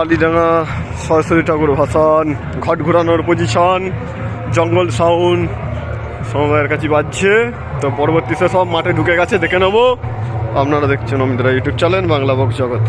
বালিডাঙ্গা, সরস্বতী ঠাকুর ভাসান, ঘট ঘোরানোর পজিশন জঙ্গল সাউন্ড সময়ের কাছে বাজছে। তো পরবর্তীতে সব মাঠে ঢুকে গেছে, দেখে নেব। আপনারা দেখছেন অমিতরা ইউটিউব চ্যানেল বাংলা বক জগৎ।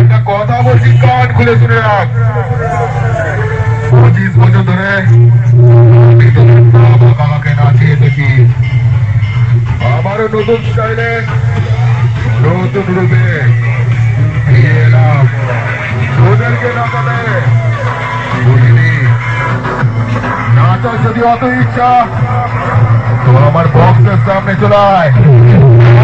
একটা কথা বলছি, কান খুলে শুনে রাখ। পঁচিশ বছর ধরে আমি তোদের বাবা আবারও নতুন স্টাইলে, নতুন রূপে ফিরে এলাম। তোদেরকে নাচাতে বুঝলি নাচার যদি অত ইচ্ছা, তো আমার বক্সের সামনে চলায়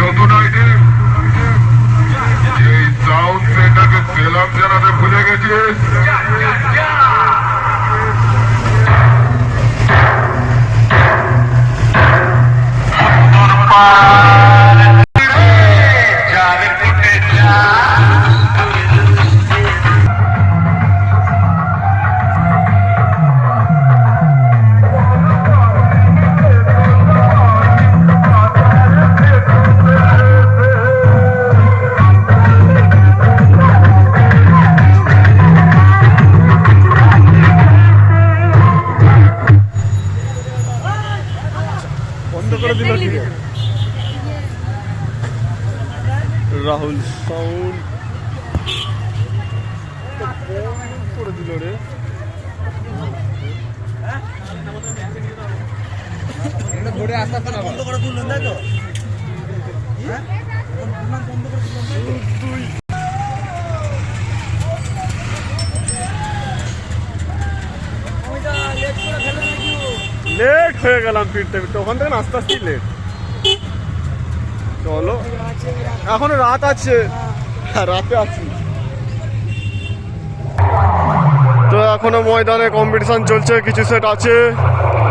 নতুন আইটেম এই সাউন্ড সেন্টারকে সেলাম জানাতে ভুলে গেছিস? বন্ধ করে দিল কি রে? রাহুল সাউন্ড করে দিল রে। লেট হয়ে গেলাম ফিরতে ফিরতে ওখান থেকে আস্তে আস্তে লেট চলো। এখনও রাত আছে। হ্যাঁ, রাতে আছি। তো এখনও ময়দানে কম্পিটিশন চলছে কিছু সেট আছে।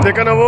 দেখে নেব।